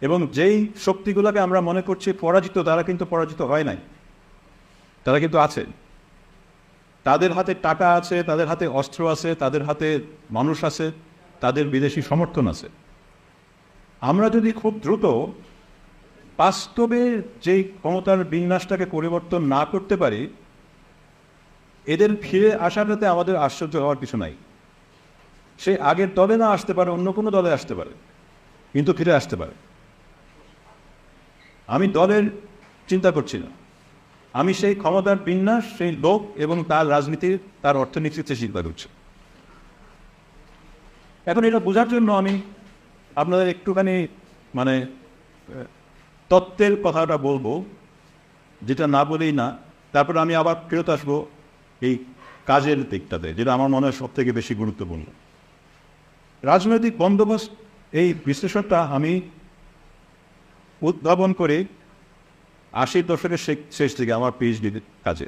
এবং যেই শক্তিগুলোকে আমরা মনে করছি পরাজিত, তারা কিন্তু পরাজিত হয় নাই। তারা কিন্তু আছে। তাদের হাতে টাকা আছে, তাদের হাতে অস্ত্র আছে, তাদের হাতে মানুষ আছে, তাদের বিদেশি সমর্থন আছে। আমরা যদি খুব দ্রুত বাস্তবে যেই ক্ষমতার বিন্যাসটাকে পরিবর্তন না করতে পারি, এদের ফিরে আসাটাতে আমাদের আশ্চর্য হওয়ার কিছু নাই। সে আগের দলে না আসতে পারে, অন্য কোনো দলে আসতে পারে, কিন্তু ফিরে আসতে পারে। আমি দলের চিন্তা করছি না। আমি সেই ক্ষমতার বিন্যাস, সেই লোক এবং তার রাজনীতির, তার অর্থনীতিতে চিন্তা করছি। এখন এটা বোঝার জন্য আমি আপনাদের একটুখানি মানে তত্ত্বের কথাটা বলব, যেটা না বলেই না। তারপর আমি আবার ফেরত আসব এই কাজের দিকটাতে, যেটা আমার মনে হয় সব থেকে বেশি গুরুত্বপূর্ণ। রাজনৈতিক বন্দোবস্ত, এই বিশ্লেষণটা আমি উদ্ভাবন করে আশির দশকের শেষ থেকে আমার পিএইচডি কাজে।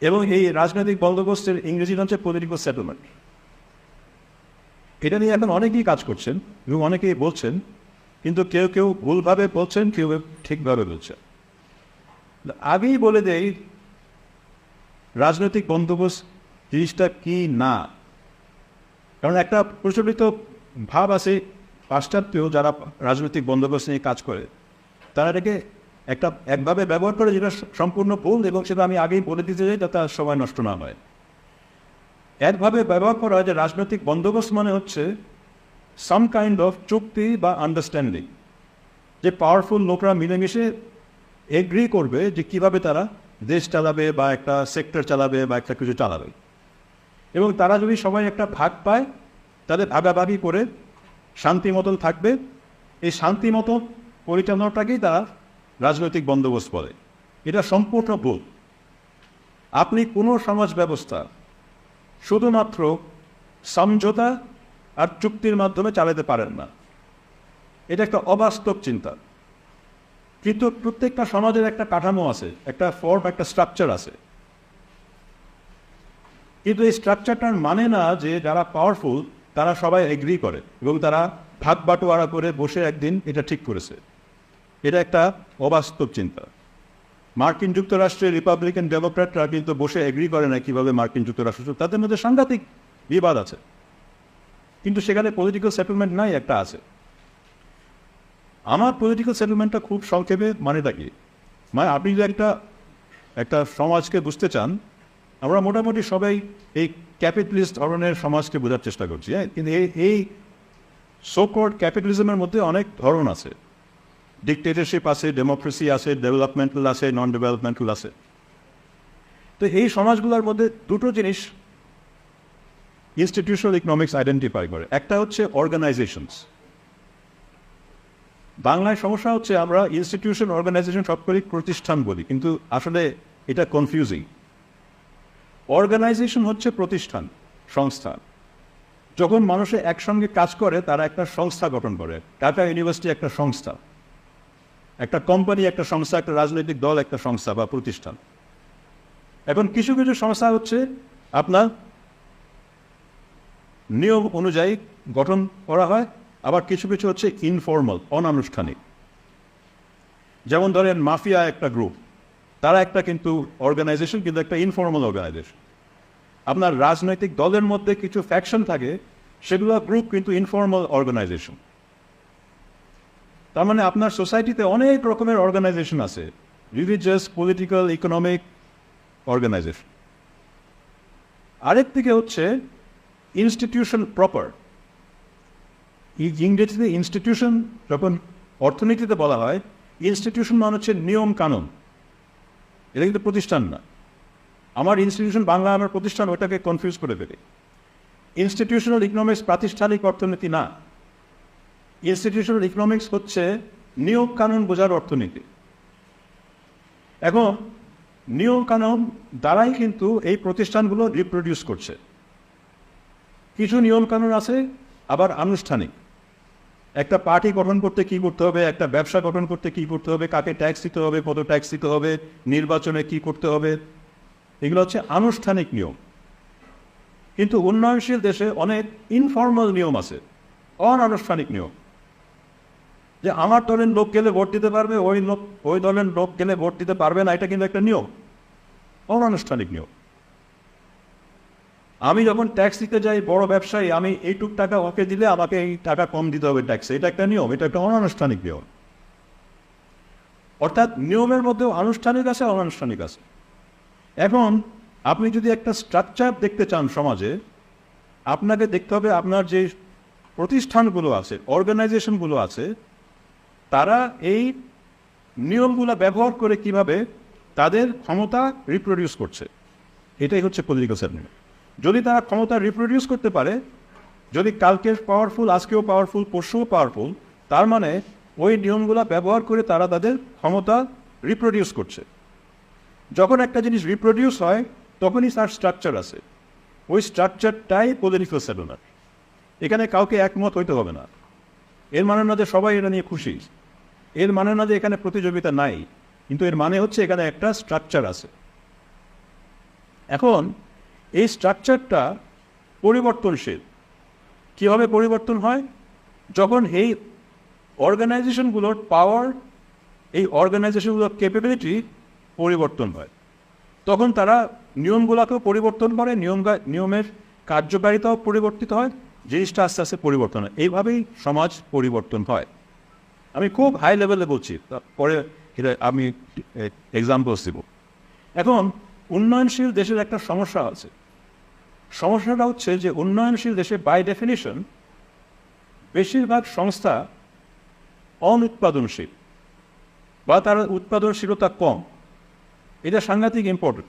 এবং এই রাজনৈতিক বন্দোবস্তের ইংরেজি হচ্ছে পলিটিক্যাল সেটেলমেন্ট এটা নিয়ে এখন অনেকেই কাজ করছেন এবং অনেকেই বলছেন, কিন্তু কেউ কেউ ভুলভাবে বলছেন, কেউ কেউ ঠিকভাবে বলছেন। আগেই বলে দেই, রাজনৈতিক বন্দোবস্ত জিনিসটা কি না? কারণ একটা প্রচলিত ভাব আছে পাশ্চাত্য যারা রাজনৈতিক বন্দোবস্ত নিয়ে কাজ করে, তারা এটাকে একটা একভাবে ব্যবহার করে যেটা সম্পূর্ণ ভুল এবং সেটা আমি আগেই বলে দিতে চাই যাতে আর সময় নষ্ট না হয়। একভাবে ব্যবহার করা যে রাজনৈতিক বন্দোবস্ত মানে হচ্ছে সাম কাইন্ড অফ চুক্তি বা আন্ডারস্ট্যান্ডিং যে পাওয়ারফুল লোকরা মিলেমিশে এগ্রি করবে যে কীভাবে তারা দেশ চালাবে বা একটা সেক্টর চালাবে বা একটা কিছু চালাবে। এবং তারা যদি সবাই একটা ভাগ পায়, তাদের ভাগাভাগি করে শান্তি মতন থাকবে। এই শান্তি মতন পরিচালনাটাকেই তারা রাজনৈতিক বন্দোবস্ত বলে। এটা সম্পূর্ণ ভুল। আপনি কোনো সমাজ ব্যবস্থা শুধুমাত্র সমঝোতা আর চুক্তির মাধ্যমে চালাতে পারেন না। এটা একটা অবাস্তব চিন্তা। কিন্তু প্রত্যেকটা সমাজের একটা কাঠামো আছে, একটা ফর্ম একটা স্ট্রাকচার আছে। কিন্তু এই স্ট্রাকচারটার মানে না যে যারা পাওয়ারফুল তারা সবাই এগ্রি করে এবং তারা ভাগ বাটোয়ারা করে বসে একদিন এটা ঠিক করেছে। এটা একটা অবাস্তব চিন্তা। মার্কিন যুক্তরাষ্ট্রের রিপাবলিকান ডেমোক্র্যাটরা কিন্তু বসে এগ্রি করে না কীভাবে মার্কিন যুক্তরাষ্ট্র তাদের মধ্যে সাংঘাতিক বিবাদ আছে। কিন্তু সেখানে পলিটিক্যাল সেটেলমেন্ট নাই, একটা আছে। আমার পলিটিক্যাল সেটেলমেন্টটা খুব সংক্ষেপে মানেটা কি? মানে আপনি যদি একটা একটা সমাজকে বুঝতে চান আমরা মোটামুটি সবাই এই ক্যাপিটালিস্ট ধরনের সমাজকে বোঝার চেষ্টা করছি হ্যাঁ? কিন্তু এই এই সোকোর্ড ক্যাপিটালিজমের মধ্যে অনেক ধরন আছে। ডিকটেটরশিপ আছে ডেমোক্রেসি আছে ডেভেলপমেন্টাল আছে নন ডেভেলপমেন্টাল আছে। তো এই সমাজগুলোর মধ্যে দুটো জিনিস ইনস্টিটিউশনাল ইকোনমিক্স আইডেন্টিফাই করে। একটা হচ্ছে অর্গানাইজেশনস বাংলায় সমস্যা হচ্ছে আমরা ইনস্টিটিউশন অর্গানাইজেশন সব করি প্রতিষ্ঠান বলি, কিন্তু আসলে এটা কনফিউজিং অর্গানাইজেশন হচ্ছে প্রতিষ্ঠান সংস্থা যখন মানুষে একসঙ্গে কাজ করে, তারা একটা সংস্থা গঠন করে। টাটা ইউনিভার্সিটি একটা সংস্থা। একটা কোম্পানি একটা সংস্থা, একটা রাজনৈতিক দল, একটা সংস্থা বা প্রতিষ্ঠান। এখন কিছু কিছু সংস্থা হচ্ছে আপনার নিয়ম অনুযায়ী গঠন করা হয়, আবার কিছু কিছু হচ্ছে ইনফর্মাল অনানুষ্ঠানিক। যেমন ধরেন মাফিয়া একটা গ্রুপ তারা একটা কিন্তু অর্গানাইজেশন কিন্তু একটা ইনফর্মাল অর্গানাইজেশন আপনার রাজনৈতিক দলের মধ্যে কিছু ফ্যাকশন থাকে, সেগুলো গ্রুপ কিন্তু ইনফর্মাল অর্গানাইজেশন তার মানে আপনার সোসাইটিতে অনেক রকমের অর্গানাইজেশন আছে রিলিজিয়াস পলিটিক্যাল ইকোনমিক অর্গানাইজেশন আরেক দিকে হচ্ছে ইনস্টিটিউশন প্রপার ইংরেজিতে ইনস্টিটিউশন যখন অর্থনীতিতে বলা হয় ইনস্টিটিউশন মানে হচ্ছে নিয়ম কানুন এটা কিন্তু প্রতিষ্ঠান না। আমার ইনস্টিটিউশন বাংলা আমার প্রতিষ্ঠান ওটাকে কনফিউজ করে দেবে। ইনস্টিটিউশনাল ইকোনমিক্স প্রাতিষ্ঠানিক অর্থনীতি না। ইনস্টিটিউশনাল ইকোনমিক্স হচ্ছে নিয়ম কানুন বোঝার অর্থনীতি। এখন নিয়ম কানুন দ্বারাই কিন্তু এই প্রতিষ্ঠানগুলো রিপ্রডিউস করছে। কিছু নিয়ম কানুন আছে, আবার আনুষ্ঠানিক। একটা পার্টি গঠন করতে কি করতে হবে? একটা ব্যবসা গঠন করতে কি করতে হবে? কাকে ট্যাক্স দিতে হবে? কত ট্যাক্স দিতে হবে? নির্বাচনে কি করতে হবে? এগুলো হচ্ছে আনুষ্ঠানিক নিয়ম। কিন্তু উন্নয়নশীল দেশে অনেক ইনফর্মাল নিয়ম আছে, অনানুষ্ঠানিক নিয়ম। যে আমার দলের লোক গেলে ভোট দিতে পারবে, ওই লোক, ওই দলের লোক গেলে ভোট দিতে পারবে না, এটা কিন্তু একটা নিয়ম, অনানুষ্ঠানিক নিয়ম। আমি যখন ট্যাক্স দিতে যাই, বড় ব্যবসায়ী, আমি এইটুক টাকা ওকে দিলে আমাকে এই টাকা কম দিতে হবে ট্যাক্স এটা একটা নিয়ম, এটা একটা অনানুষ্ঠানিক নিয়ম। অর্থাৎ নিয়মের মধ্যেও আনুষ্ঠানিক আছে, অনানুষ্ঠানিক আছে। এখন আপনি যদি একটা স্ট্রাকচার দেখতে চান সমাজে, আপনাকে দেখতে হবে আপনার যে প্রতিষ্ঠানগুলো আছে অর্গানাইজেশনগুলো আছে, তারা এই নিয়মগুলো ব্যবহার করে কীভাবে তাদের ক্ষমতা রিপ্রডিউস করছে। এটাই হচ্ছে পলিটিক্যাল সেটমেন্ট যদি তারা ক্ষমতা রিপ্রোডিউস করতে পারে, যদি কালকে পাওয়ারফুল আজকেও পাওয়ারফুল পরশুও পাওয়ারফুল তার মানে ওই নিয়মগুলো ব্যবহার করে তারা তাদের ক্ষমতা রিপ্রোডিউস করছে। যখন একটা জিনিস রিপ্রোডিউস হয়, তখনই তার স্ট্রাকচার আছে। ওই স্ট্রাকচারটাই পলিটিক্যাল সেটেলমেন্ট এখানে কাউকে একমত হইতে হবে না। এর মানে না যে সবাই এটা নিয়ে খুশি। এর মানে না যে এখানে প্রতিযোগিতা নাই। কিন্তু এর মানে হচ্ছে এখানে একটা স্ট্রাকচার আছে। এখন এই স্ট্রাকচারটা পরিবর্তনশীল। কীভাবে পরিবর্তন হয়? যখন এই অর্গানাইজেশনগুলোর পাওয়ার এই অর্গানাইজেশনগুলোর ক্যাপেবিলিটি পরিবর্তন হয়। তখন তারা নিয়মগুলোকেও পরিবর্তন করে, নিয়ম নিয়মের কার্যকারিতাও পরিবর্তিত হয়, জিনিসটা আস্তে আস্তে পরিবর্তন হয়। এইভাবেই সমাজ পরিবর্তন হয়। আমি খুব হাই লেভেলে বলছি পরে আমি এক্সাম্পলস দিব। এখন উন্নয়নশীল দেশের একটা সমস্যা আছে। সমস্যাটা হচ্ছে যে উন্নয়নশীল দেশে বাই ডেফিনিশন বেশিরভাগ সংস্থা অনুৎপাদনশীল বা তার উৎপাদনশীলতা কম। এটা সাংঘাতিক ইম্পর্টেন্ট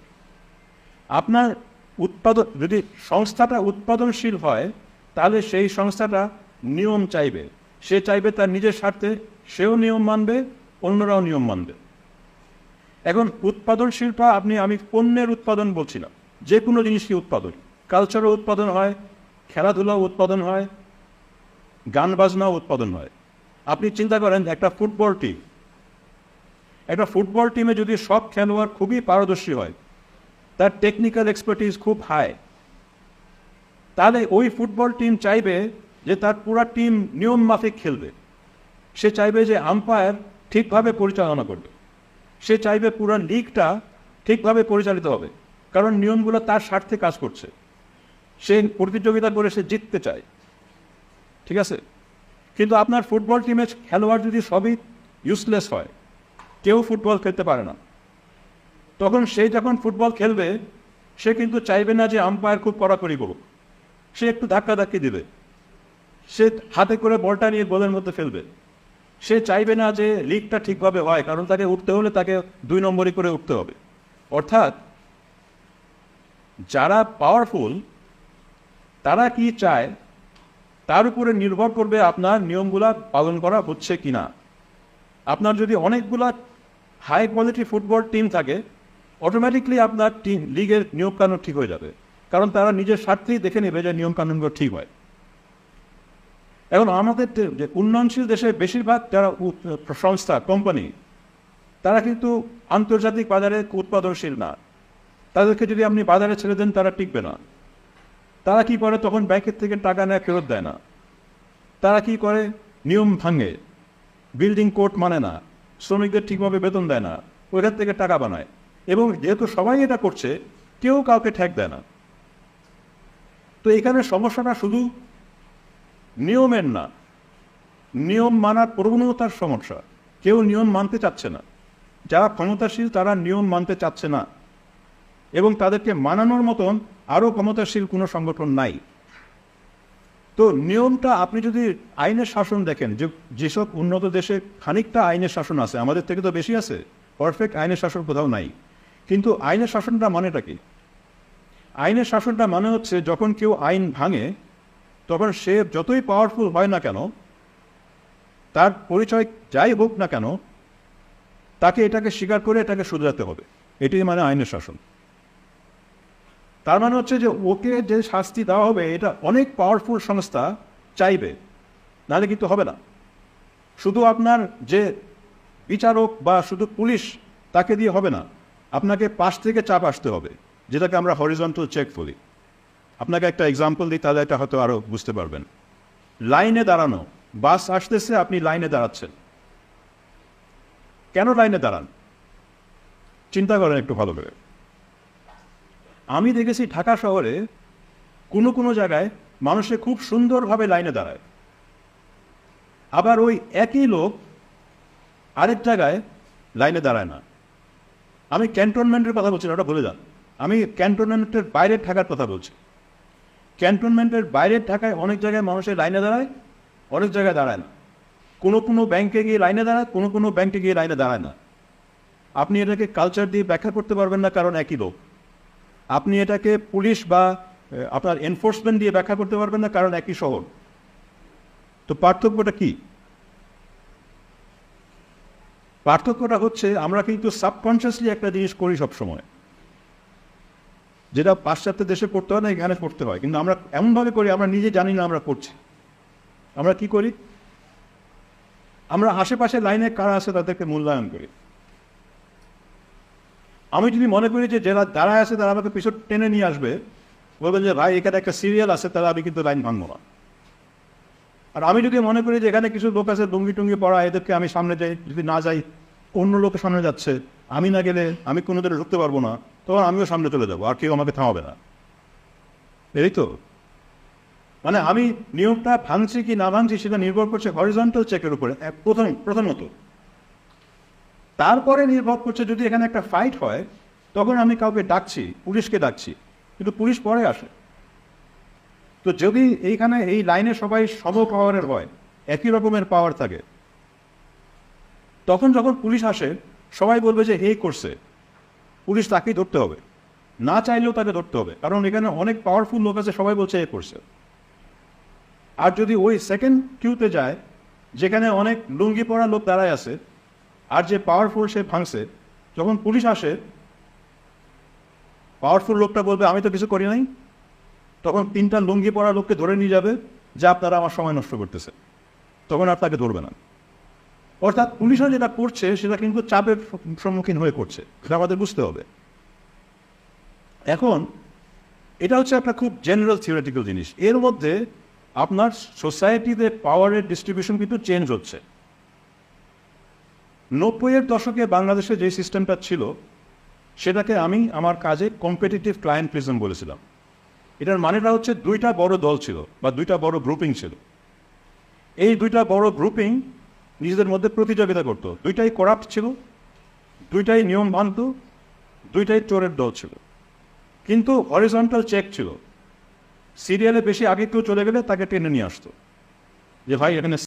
আপনার উৎপাদন, যদি সংস্থাটা উৎপাদনশীল হয়, তাহলে সেই সংস্থাটা নিয়ম চাইবে। সে চাইবে তার নিজের স্বার্থে, সেও নিয়ম মানবে, অন্যরাও নিয়ম মানবে। এখন উৎপাদনশীলটা আপনি, আমি পণ্যের উৎপাদন বলছিলাম যে কোনো জিনিসকে উৎপাদন। কালচারও উৎপাদন হয়, খেলাধুলাও উৎপাদন হয় গান বাজনাও উৎপাদন হয়। আপনি চিন্তা করেন একটা ফুটবল টিম একটা ফুটবল টিমে যদি সব খেলোয়াড় খুবই পারদর্শী হয়, তার টেকনিক্যাল এক্সপার্টিস খুব হাই তাহলে ওই ফুটবল টিম চাইবে যে তার পুরা টিম নিয়ম মাফিক খেলবে। সে চাইবে যে আম্পায়ার ঠিকভাবে পরিচালনা করবে। সে চাইবে পুরো লিগটা ঠিকভাবে পরিচালিত হবে, কারণ নিয়মগুলো তার স্বার্থে কাজ করছে। সে প্রতিযোগিতা করে সে জিততে চায়। ঠিক আছে? কিন্তু আপনার ফুটবল টিমের খেলোয়াড় যদি সবই ইউজলেস হয়, কেউ ফুটবল খেলতে পারে না। তখন সে যখন ফুটবল খেলবে, সে কিন্তু চাইবে না যে আম্পায়ার খুব কড়াকড়ি করুক। সে একটু ধাক্কা ধাক্কি দিবে। সে হাতে করে বলটা নিয়ে গোলের মধ্যে ফেলবে। সে চাইবে না যে লিগটা ঠিকভাবে হয়, কারণ তাকে উঠতে হলে তাকে দুই নম্বরই করে উঠতে হবে। অর্থাৎ যারা পাওয়ারফুল তারা কি চায়, তার উপরে নির্ভর করবে আপনার নিয়মগুলা পালন করা হচ্ছে কি না আপনার যদি অনেকগুলা হাই কোয়ালিটি ফুটবল টিম থাকে অটোমেটিকলি আপনার টিম লিগের নিয়মকানুন ঠিক হয়ে যাবে। কারণ তারা নিজের স্বার্থেই দেখে নেবে যে নিয়মকানুনগুলো ঠিক হয়। এখন আমাদের যে উন্নয়নশীল দেশে বেশিরভাগ যারা সংস্থা কোম্পানি তারা কিন্তু আন্তর্জাতিক বাজারে উৎপাদনশীল না। তাদেরকে যদি আপনি বাজারে ছেড়ে দেন, তারা টিকবে না। তারা কি করে তখন ব্যাংকের থেকে টাকা নেয় ফেরত দেয় না? তারা কি করে? নিয়ম ভাঙে। বিল্ডিং কোর্ট মানে না। শ্রমিকদের ঠিকভাবে বেতন দেয় না। ওইখান থেকে টাকা বানায়। এবং যেহেতু সবাই এটা করছে, কেউ কাউকে ঠেক দেয় না। তো এখানে সমস্যাটা শুধু নিয়মের না। নিয়ম মানার প্রবণতার সমস্যা। কেউ নিয়ম মানতে চাচ্ছে না। যারা ক্ষমতাশীল তারা নিয়ম মানতে চাচ্ছে না। এবং তাদেরকে মানানোর মতন আরও ক্ষমতাশীল কোনো সংগঠন নাই। তো নিয়মটা আপনি যদি আইনের শাসন দেখেন, যে যেসব উন্নত দেশে খানিকটা আইনের শাসন আছে, আমাদের থেকে তো বেশি আছে পারফেক্ট আইনের শাসন কোথাও নাই। কিন্তু আইনের শাসনটা মানেটা কি? আইনের শাসনটা মানে হচ্ছে যখন কেউ আইন ভাঙে, তখন সে যতই পাওয়ারফুল হয় না কেন, তার পরিচয় যাই হোক না কেন, তাকে এটাকে স্বীকার করে এটাকে শুধরাতে হবে। এটি মানে আইনের শাসন। তার মানে হচ্ছে যে ওকে যে শাস্তি দেওয়া হবে, এটা অনেক পাওয়ারফুল সংস্থা চাইবে। নাহলে কিন্তু হবে না। শুধু আপনার যে বিচারক বা শুধু পুলিশ তাকে দিয়ে হবে না, আপনাকে পাশ থেকে চাপ আসতে হবে, যেটাকে আমরা হরিজন্টাল চেক বলি। আপনাকে একটা এক্সাম্পল দিই, তাহলে এটা হয়তো আরও বুঝতে পারবেন। লাইনে দাঁড়ানো, বাস আসতেছে, আপনি লাইনে দাঁড়াচ্ছেন। কেন লাইনে দাঁড়ান? চিন্তা করেন একটু ভালো করে। আমি দেখেছি ঢাকা শহরে কোনো কোনো জায়গায় মানুষে খুব সুন্দরভাবে লাইনে দাঁড়ায়। আবার ওই একই লোক আরেক জায়গায় লাইনে দাঁড়ায় না। আমি ক্যান্টনমেন্টের কথা বলছি না, ওটা ভুলে যান। আমি ক্যান্টনমেন্টের বাইরের ঢাকার কথা বলছি। ক্যান্টনমেন্টের বাইরের ঢাকায় অনেক জায়গায় মানুষের লাইনে দাঁড়ায়, অনেক জায়গায় দাঁড়ায় না। কোনো কোনো ব্যাংকে গিয়ে লাইনে দাঁড়ায়, কোনো কোনো ব্যাংকে গিয়ে লাইনে দাঁড়ায় না। আপনি এটাকে কালচার দিয়ে ব্যাখ্যা করতে পারবেন না কারণ একই লোক। আপনি এটাকে পুলিশ বা আপনার এনফোর্সমেন্ট দিয়ে ব্যাখ্যা করতে পারবেন না, কারণ একই শহর। তো পার্থক্যটা কি? পার্থক্যটা হচ্ছে, আমরা কিন্তু সাবকনসিয়াসলি একটা জিনিস করি সবসময়। যেটা পাশ্চাত্য দেশে পড়তে হয় না, এখানে পড়তে হয়। কিন্তু আমরা এমনভাবে করি, আমরা নিজে জানি না আমরা করছি আমরা কি করি? আমরা আশেপাশে লাইনে কারা আছে তাদেরকে মূল্যায়ন করি। আমি যদি মনে করি যে যারা দাঁড়ায় আছে তারা আমাকে পিছন টেনে নিয়ে আসবে, বলবেন যে, ভাই, এখানে একটা সিরিয়াল আছে তারা আমি কিন্তু লাইন ভাঙবো না। আর আমি যদি মনে করি যে, এখানে কিছু লোক আছে লুঙ্গি টুঙ্গি পড়া এদেরকে আমি সামনে যাই, যদি না যাই, অন্য লোকের সামনে যাচ্ছে, আমি না গেলে আমি কোনো দিনে ঢুকতে পারব না, তখন আমিও সামনে চলে যাব, আর কেউ আমাকে থামাবে না। এই তো। মানে আমি নিয়মটা ভাঙছি কি না ভাঙছি সেটা নির্ভর করছে হরিজন্টাল চেকের উপরে প্রথম প্রথমত। তারপরে নির্ভর করছে যদি এখানে একটা ফাইট হয়, তখন আমি কাউকে ডাকছি, পুলিশকে ডাকছি, কিন্তু পুলিশ পরে আসে। তো যদি এইখানে এই লাইনে সবাই সম পাওয়ারের হয়, একই রকমের পাওয়ার থাকে, তখন যখন পুলিশ আসে, সবাই বলবে যে, এই করছে। পুলিশ তাকেই ধরতে হবে। না চাইলেও তাকে ধরতে হবে, কারণ এখানে অনেক পাওয়ারফুল লোক আছে, সবাই বলছে, এ করছে। আর যদি ওই সেকেন্ড কিউতে যায়, যেখানে অনেক লুঙ্গি পরা লোক দাঁড়ায় আছে আর যে পাওয়ারফুল সে ভাঙছে যখন পুলিশ আসে পাওয়ারফুল লোকটা বলবে, আমি তো কিছু করি নাই। তখন তিনটা লুঙ্গি পরা লোককে ধরে নিয়ে যাবে, যে আপনারা আমার সময় নষ্ট করতেছে তখন আর তাকে ধরবে না। অর্থাৎ পুলিশও যেটা করছে, সেটা কিন্তু চাপের সম্মুখীন হয়ে করছে। সেটা আমাদের বুঝতে হবে। এখন, এটা হচ্ছে একটা খুব জেনারেল থিওরিটিক্যাল জিনিস। এর মধ্যে আপনার সোসাইটিতে পাওয়ারের ডিস্ট্রিবিউশন কিন্তু চেঞ্জ হচ্ছে। নব্বইয়ের দশকে বাংলাদেশে যে সিস্টেমটা ছিল, সেটাকে আমি আমার কাজে কম্পিটিটিভ ক্লায়েন্ট প্রিজম বলেছিলাম। এটার মানেটা হচ্ছে দুইটা বড় দল ছিল বা দুইটা বড় গ্রুপিং ছিল। এই দুইটা বড় গ্রুপিং নিজেদের মধ্যে প্রতিযোগিতা করত। দুইটাই করাপ্ট ছিল, দুইটাই নিয়ম মানত দুইটাই চোরের দল ছিল। কিন্তু হরিজন্টাল চেক ছিল। সিরিয়ালে বেশি আগে কেউ চলে গেলে তাকে টেনে নিয়ে আসতো। যে ভাই এখানে